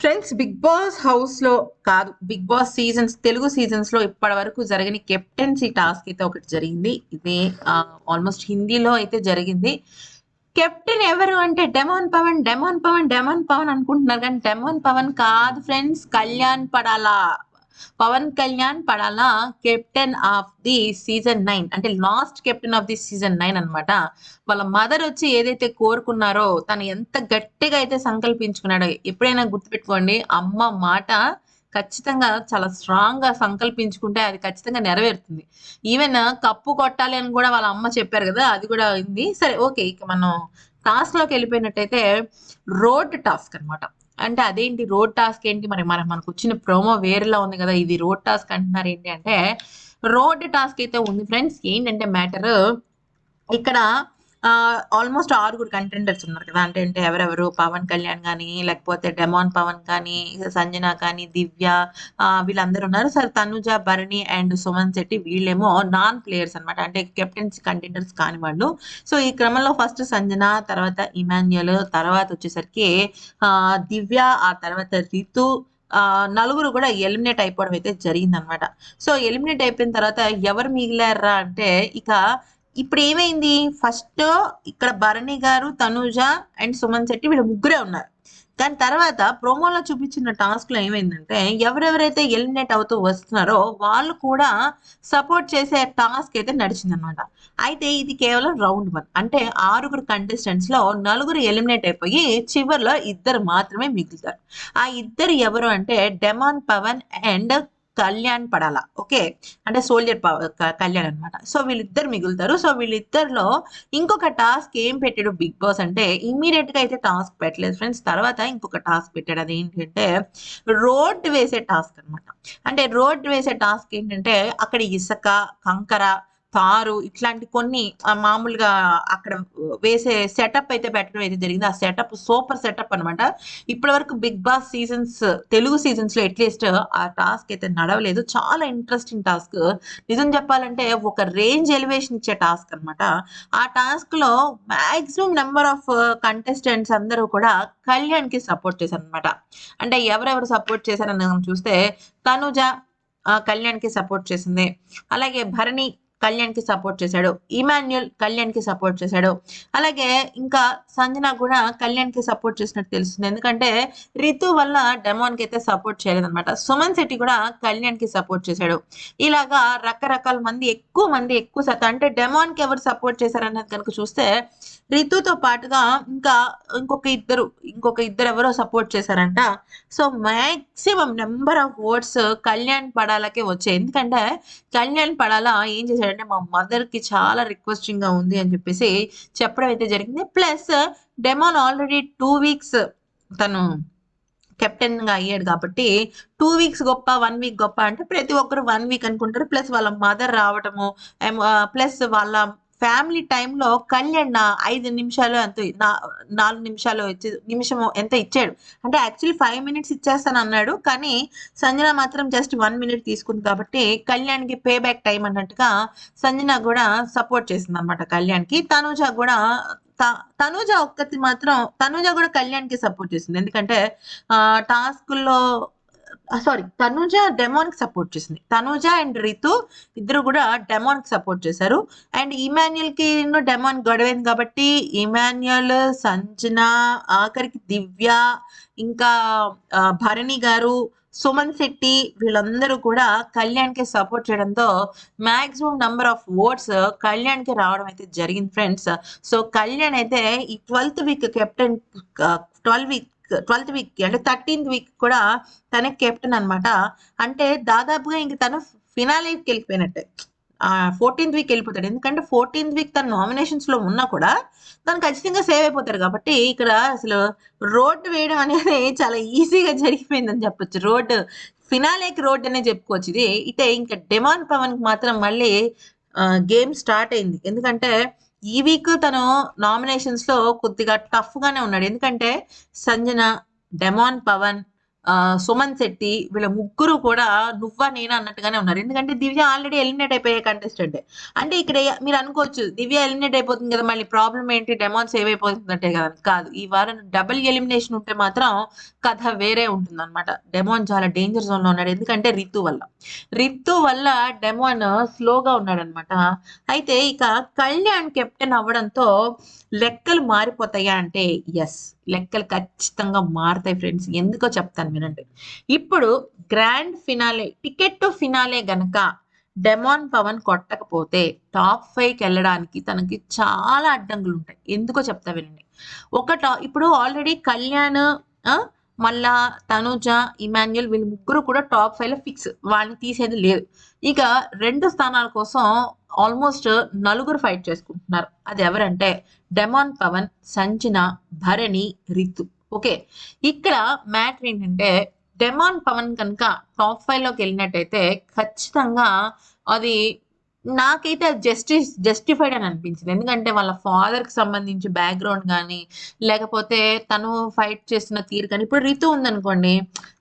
Friends big boss హౌస్లో కాదు big boss seasons Telugu సీజన్స్లో ఇప్పటి వరకు జరిగిన కెప్టెన్సీ టాస్క్ అయితే ఒకటి జరిగింది. ఇది ఆల్మోస్ట్ హిందీలో అయితే జరిగింది. కెప్టెన్ ఎవరు అంటే Demon Pavan Demon Pavan Demon Pavan అనుకుంటున్నారు కానీ డెమోన్ పవన్ కాదు friends Kalyan Padala Pavan Kalyan Padala captain of the season nine? అంటే last captain of the season nine అన్నమాట. వాళ్ళ మదర్ వచ్చి ఏదైతే కోరుకున్నారో తను ఎంత గట్టిగా అయితే సంకల్పించుకున్నాడో ఎప్పుడైనా గుర్తుపెట్టుకోండి. అమ్మ మాట ఖచ్చితంగా చాలా స్ట్రాంగ్గా సంకల్పించుకుంటే అది ఖచ్చితంగా నెరవేరుతుంది. ఈవెన్ కప్పు కొట్టాలి అని కూడా వాళ్ళ అమ్మ చెప్పారు కదా అది కూడా అయింది సరే ఓకే ఇక మనం టాస్క్లోకి వెళ్ళిపోయినట్టయితే రోడ్ టాస్క్ అన్నమాట. అంటే అదేంటి రోడ్ టాస్క్ ఏంటి? మరి మనకు మనకు వచ్చిన ప్రోమో వేరేలా ఉంది కదా ఇది రోడ్ టాస్క్ అంటున్నారు ఏంటి అంటే రోడ్ టాస్క్ అయితే ఉంది ఫ్రెండ్స్ ఏంటంటే మ్యాటర్ ఇక్కడ ఆల్మోస్ట్ ఆరుగురు కంటెండర్స్ ఉన్నారు కదా. అంటే అంటే ఎవరెవరు? పవన్ కళ్యాణ్ కానీ లేకపోతే డెమాన్ పవన్ కానీ సంజన కానీ దివ్య వీళ్ళందరూ ఉన్నారు. సరే తనుజ భరణి అండ్ సుమన్ శెట్టి వీళ్ళేమో నాన్ ప్లేయర్స్ అన్నమాట. అంటే కెప్టెన్స్ కంటెండర్స్ కాని వాళ్ళు. సో ఈ క్రమంలో ఫస్ట్ సంజన తర్వాత ఇమాన్యుయల్ తర్వాత వచ్చేసరికి ఆ దివ్య ఆ తర్వాత రితు ఆ నలుగురు కూడా ఎలిమినేట్ అయిపోవడం అయితే జరిగిందనమాట సో ఎలిమినేట్ అయిపోయిన తర్వాత ఎవరు మిగిలారా అంటే ఇక ఇప్పుడు ఏమైంది ఫస్ట్ ఇక్కడ భరణి గారు తనూజ అండ్ సుమన్ శెట్టి వీళ్ళు ముగ్గురే ఉన్నారు. కానీ తర్వాత ప్రోమోలో చూపించిన టాస్క్లో ఏమైందంటే ఎవరెవరైతే ఎలిమినేట్ అవుతూ వస్తున్నారో వాళ్ళు కూడా సపోర్ట్ చేసే టాస్క్ అయితే నడిచిందనమాట. అయితే ఇది కేవలం రౌండ్ వన్. అంటే ఆరుగురు కంటెస్టెంట్స్లో నలుగురు ఎలిమినేట్ అయిపోయి చివరిలో ఇద్దరు మాత్రమే మిగులుతారు. ఆ ఇద్దరు ఎవరు అంటే Demon Pavan and Kalyan Padala. Okay? అంటే సోల్జర్ కళ్యాణ్ అన్నమాట. సో వీళ్ళిద్దరు మిగులుతారు. సో వీళ్ళిద్దరిలో ఇంకొక టాస్క్ ఏం పెట్టాడు బిగ్ బాస్ అంటే ఇమ్మీడియట్గా అయితే టాస్క్ పెట్టలేదు ఫ్రెండ్స్ తర్వాత ఇంకొక టాస్క్ పెట్టాడు. అది ఏంటంటే రోడ్ వేసే టాస్క్ అన్నమాట. అంటే రోడ్ వేసే టాస్క్ ఏంటంటే అక్కడ ఇసుక కంకర తారు ఇట్లాంటి కొన్ని మామూలుగా అక్కడ వేసే సెటప్ అయితే పెట్టడం అయితే జరిగింది. ఆ సెటప్ సూపర్ సెటప్ అన్నమాట. ఇప్పటి వరకు బిగ్ బాస్ సీజన్స్ తెలుగు సీజన్స్లో అట్లీస్ట్ ఆ టాస్క్ అయితే నడవలేదు. చాలా ఇంట్రెస్టింగ్ టాస్క్. నిజం చెప్పాలంటే ఒక రేంజ్ ఎలివేషన్ ఇచ్చే టాస్క్ అన్నమాట. ఆ టాస్క్లో మాక్సిమం నెంబర్ ఆఫ్ కంటెస్టెంట్స్ అందరూ కూడా కళ్యాణ్కి సపోర్ట్ చేశారు అనమాట అంటే ఎవరెవరు సపోర్ట్ చేశారని చూస్తే తనుజ ఆ, కళ్యాణ్కి సపోర్ట్ చేసింది. అలాగే భరణి కళ్యాణ్కి సపోర్ట్ చేశాడు. ఇమాన్యుల్ కళ్యాణ్కి సపోర్ట్ చేశాడు. అలాగే ఇంకా సంజన కూడా కళ్యాణ్కి సపోర్ట్ చేసినట్టు తెలుస్తుంది. ఎందుకంటే రితు వల్ల డెమాన్కి అయితే సపోర్ట్ చేయలేదన్నమాట. సుమన్ శెట్టి కూడా కళ్యాణ్కి సపోర్ట్ చేశాడు. ఇలాగా రకరకాల మంది ఎక్కువ మంది ఎక్కువ శాతం అంటే డెమాన్కి ఎవరు సపోర్ట్ చేశారన్నది కనుక చూస్తే రితుతో పాటుగా ఇంకా ఇంకొక ఇద్దరు ఇంకొక ఇద్దరు ఎవరో సపోర్ట్ చేశారంట. So maximum number of votes Kalyan పడాలకే వచ్చాయి. ఎందుకంటే కళ్యాణ్ పడాల ఏం చేశాడు? చేశాడంటే మా మదర్కి చాలా రిక్వెస్టింగ్గా ఉంది అని చెప్పేసి చెప్పడం అయితే జరిగింది. Plus Demon already two weeks తను కెప్టెన్గా అయ్యాడు కాబట్టి టూ వీక్స్ గొప్ప వన్ వీక్ గొప్ప అంటే ప్రతి ఒక్కరు వన్ వీక్ అనుకుంటారు. ప్లస్ వాళ్ళ మదర్ రావటము ప్లస్ వాళ్ళ ఫ్యామిలీ టైంలో కళ్యాణ్ నా ఐదు నిమిషాలు అంత నాలుగు నిమిషాలు ఇచ్చి నిమిషం ఎంత ఇచ్చాడు? అంటే యాక్చువల్లీ ఫైవ్ మినిట్స్ ఇచ్చేస్తాను అన్నాడు. కానీ సంజన మాత్రం జస్ట్ వన్ మినిట్ తీసుకుంది కాబట్టి కళ్యాణ్కి పే బ్యాక్ టైం అన్నట్టుగా సంజన కూడా సపోర్ట్ చేసింది అనమాట కళ్యాణ్కి. తనుజ కూడా త- తనుజ ఒక్కటి మాత్రం తనుజ కూడా కళ్యాణ్కి సపోర్ట్ చేసింది. ఎందుకంటే టాస్క్లో సారీ తనుజ డెమోన్కి సపోర్ట్ చేసింది. తనుజ అండ్ రితు ఇద్దరు కూడా డెమోన్కి సపోర్ట్ చేశారు. అండ్ ఇమాన్యుల్కి డెమాన్ గొడవైంది కాబట్టి ఇమాన్యుల్ సంజన ఆఖరికి దివ్య ఇంకా భరణి గారు సుమన్ శెట్టి వీళ్ళందరూ కూడా కళ్యాణ్కి సపోర్ట్ చేయడంతో మాక్సిమం నంబర్ ఆఫ్ ఓట్స్ కళ్యాణ్కి రావడం అయితే జరిగింది ఫ్రెండ్స్ సో కళ్యాణ్ అయితే ఈ twelfth week captain twelve week twelfth week అంటే థర్టీన్త్ వీక్ కూడా తనే కెప్టెన్ అనమాట అంటే దాదాపుగా ఇంక తను ఫినాలేకి వెళ్ళిపోయినట్టే. ఫోర్టీన్త్ వీక్ వెళ్ళిపోతాడు. ఎందుకంటే ఫోర్టీన్త్ వీక్ తన నామినేషన్స్లో ఉన్నా కూడా తను ఖచ్చితంగా సేవ్ అయిపోతాడు కాబట్టి ఇక్కడ అసలు రోడ్డు వేయడం అనేది చాలా ఈజీగా జరిగిపోయిందని చెప్పొచ్చు. రోడ్డు ఫినాలేకి రోడ్ అనే చెప్పుకోవచ్చు ఇది. ఇటే ఇంకా డెమాన్ పవన్కి మాత్రం మళ్ళీ గేమ్ స్టార్ట్ అయింది. ఎందుకంటే ఈ వీక్ తను నామినేషన్స్లో కొద్దిగా టఫ్ గానే ఉన్నాడు. ఎందుకంటే సంజన డెమాన్ పవన్ సుమన్ శెట్టి వీళ్ళ ముగ్గురు కూడా నువ్వా నేనా అన్నట్టుగానే ఉన్నారు. ఎందుకంటే దివ్య ఆల్రెడీ ఎలిమినేట్ అయిపోయే కంటెస్టెంట్ అంటే ఇక్కడ మీరు అనుకోవచ్చు దివ్య ఎలిమినేట్ అయిపోతుంది కదా మళ్ళీ ప్రాబ్లం ఏంటి డెమాన్ సేవ్ అయిపోతుందంటే కదా. కాదు ఈ వారం డబుల్ ఎలిమినేషన్ ఉంటే మాత్రం కథ వేరే ఉంటుంది అనమాట డెమాన్ చాలా డేంజర్ జోన్లో ఉన్నాడు. ఎందుకంటే రితు వల్ల. రితు వల్ల డెమాన్ స్లోగా ఉన్నాడు అనమాట అయితే ఇక కళ్యాణ్ కెప్టెన్ అవ్వడంతో లెక్కలు మారిపోతాయా అంటే ఎస్ లెక్కలు ఖచ్చితంగా మారుతాయి ఫ్రెండ్స్ ఎందుకో చెప్తాను వినండి. ఇప్పుడు grand finale ticket to finale గనక డెమాన్ పవన్ కొట్టకపోతే టాప్ ఫైవ్కి వెళ్ళడానికి తనకి చాలా అడ్డంకులు ఉంటాయి ఎందుకో చెప్తా వినండి. ఒక టా ఇప్పుడు ఆల్రెడీ కళ్యాణ్ మళ్ళా తనుజ ఇమాన్యుల్ వీళ్ళు ముగ్గురు కూడా టాప్ ఫైవ్లో ఫిక్స్. వాళ్ళని తీసేది లేదు. ఇక రెండు స్థానాల కోసం ఆల్మోస్ట్ నలుగురు ఫైట్ చేసుకుంటున్నారు. అది ఎవరంటే డెమాన్ పవన్ సంజన భరణి రితు. ఓకే. ఇక్కడ మ్యాటర్ ఏంటంటే డెమాన్ పవన్ కనుక టాప్ ఫైవ్లోకి వెళ్ళినట్టయితే ఖచ్చితంగా అది నాకైతే అది జస్టిస్ జస్టిఫైడ్ అని అనిపించింది. ఎందుకంటే వాళ్ళ ఫాదర్కి సంబంధించి బ్యాక్గ్రౌండ్ కానీ లేకపోతే తను ఫైట్ చేస్తున్న తీరు కానీ ఇప్పుడు రితు ఉందనుకోండి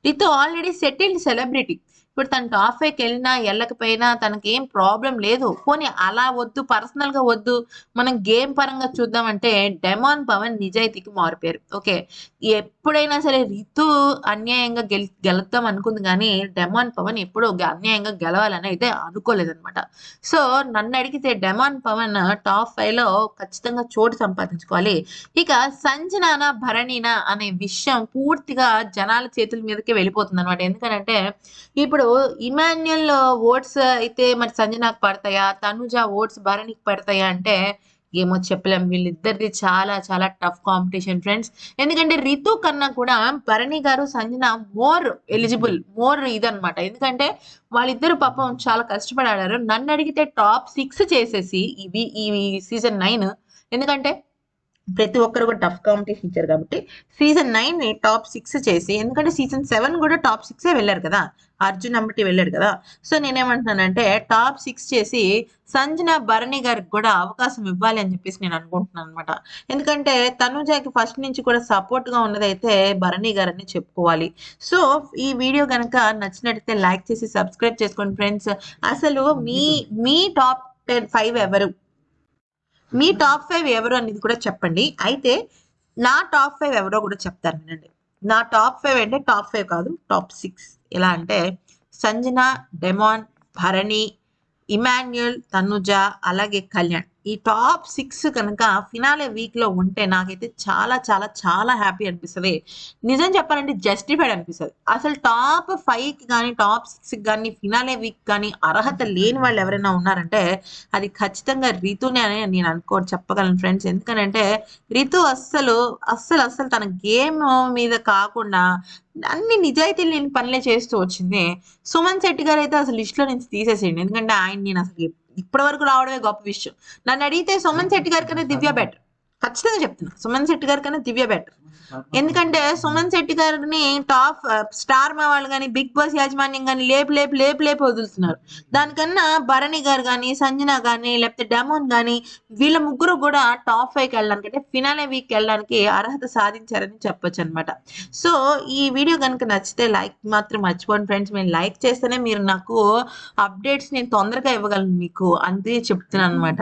రితు ఆల్రెడీ సెటిల్డ్ సెలబ్రిటీ ఇప్పుడు తను టాప్ వెళ్ళినా వెళ్ళకపోయినా తనకి ఏం ప్రాబ్లం లేదు. పోనీ అలా వద్దు పర్సనల్గా వద్దు మనం గేమ్ పరంగా చూద్దామంటే డెమాన్ పవన్ నిజాయితీకి మారిపోయారు. ఓకే. ఎప్పుడైనా సరే రితు అన్యాయంగా గెల్ గెలుద్దాం అనుకుంది కానీ డెమాన్ పవన్ ఎప్పుడూ అన్యాయంగా గెలవాలని అయితే అనుకోలేదన్నమాట. సో నన్ను అడిగితే డెమాన్ పవన్ టాప్ ఫైవ్లో ఖచ్చితంగా చోటు సంపాదించుకోవాలి. ఇక సంజనాన భరణిన అనే విషయం పూర్తిగా జనాల చేతుల మీదకి వెళ్ళిపోతుంది అనమాట ఎందుకంటే ఇప్పుడు ఇమాన్యుల్ ఓట్స్ అయితే మరి సంజనాకు పడతాయా? తనుజ ఓట్స్ భరణికి పడతాయా అంటే ఏమో చెప్పలేం. వీళ్ళిద్దరిది చాలా చాలా టఫ్ కాంపిటీషన్ ఫ్రెండ్స్ ఎందుకంటే రితు కన్నా కూడా Bharani garu Sanjana more eligible more ఇదనమాట ఎందుకంటే వాళ్ళిద్దరు పాపం చాలా కష్టపడాడారు. నన్ను అడిగితే టాప్ సిక్స్ చేసేసి ఇవి ఈ సీజన్ నైన్ ఎందుకంటే ప్రతి ఒక్కరు కూడా టఫ్ కాంపిటీషన్ ఇచ్చారు కాబట్టి సీజన్ నైన్ని టాప్ సిక్స్ చేసి ఎందుకంటే సీజన్ సెవెన్ కూడా టాప్ సిక్సే వెళ్ళారు కదా. అర్జున్ అంబటి వెళ్ళాడు కదా. సో నేనేమంటున్నానంటే టాప్ సిక్స్ చేసి సంజన భరణి గారికి కూడా అవకాశం ఇవ్వాలి అని చెప్పేసి నేను అనుకుంటున్నాను అనమాట ఎందుకంటే తనుజాకి ఫస్ట్ నుంచి కూడా సపోర్ట్గా ఉన్నదైతే భరణి గారని చెప్పుకోవాలి. సో ఈ వీడియో కనుక నచ్చినట్టయితే లైక్ చేసి సబ్స్క్రైబ్ చేసుకోండి ఫ్రెండ్స్ అసలు మీ మీ టాప్ టెన్ ఫైవ్ ఎవరు? మీ టాప్ ఫైవ్ ఎవరు అనేది కూడా చెప్పండి. అయితే నా టాప్ ఫైవ్ ఎవరో కూడా చెప్తారు వినండి. నా టాప్ ఫైవ్ అంటే టాప్ ఫైవ్ కాదు టాప్ సిక్స్. ఎలా అంటే సంజన డెమాన్ భరణి ఇమాన్యుయల్ తనుజ అలాగే కళ్యాణ్. ఈ టాప్ సిక్స్ కనుక ఫినాలే వీక్లో ఉంటే నాకైతే చాలా చాలా చాలా హ్యాపీ అనిపిస్తుంది. నిజం చెప్పాలంటే జస్టిఫైడ్ అనిపిస్తుంది. అసలు టాప్ ఫైవ్కి కానీ టాప్ సిక్స్కి కానీ ఫినాలే వీక్ కానీ అర్హత లేని వాళ్ళు ఎవరైనా ఉన్నారంటే అది ఖచ్చితంగా రితునే అని నేను అనుకో చెప్పగలను ఫ్రెండ్స్. ఎందుకంటే రితు అస్సలు అస్సలు అస్సలు తన గేమ్ మీద కాకుండా అన్ని నిజాయితీ లేని పనులే చేస్తూ వచ్చింది. సుమన్ శెట్టి గారు అయితే అసలు లిస్ట్లో నుంచి తీసేసేయండి ఎందుకంటే ఆయన నేను అసలు ఇప్పటి వరకు రావడమే గొప్ప విషయం. నన్ను అడిగితే సుమన్ శెట్టి గారి కన్నా దివ్య బెటర్ ఖచ్చితంగా చెప్తున్నా. సుమన్ శెట్టి గారి కన్నా దివ్య బెటర్ ఎందుకంటే సుమన్ శెట్టి గారిని టాప్ స్టార్ uh, మా వాళ్ళు కానీ బిగ్ బాస్ యాజమాన్యం కానీ లేపు లేపు లేపు లేపు వదులుతున్నారు. దానికన్నా భరణి గారు కానీ సంజన కానీ లేకపోతే డెమోన్ కానీ వీళ్ళ ముగ్గురు కూడా టాప్ ఫైవ్కి వెళ్ళడానికి అంటే ఫినాలే వీక్ వెళ్ళడానికి అర్హత సాధించారని చెప్పొచ్చు అనమాట సో ఈ వీడియో కనుక నచ్చితే లైక్ మాత్రం మర్చిపోండి ఫ్రెండ్స్ మేము లైక్ చేస్తేనే మీరు నాకు అప్డేట్స్ నేను తొందరగా ఇవ్వగలను మీకు. అంతే చెప్తున్నాను అనమాట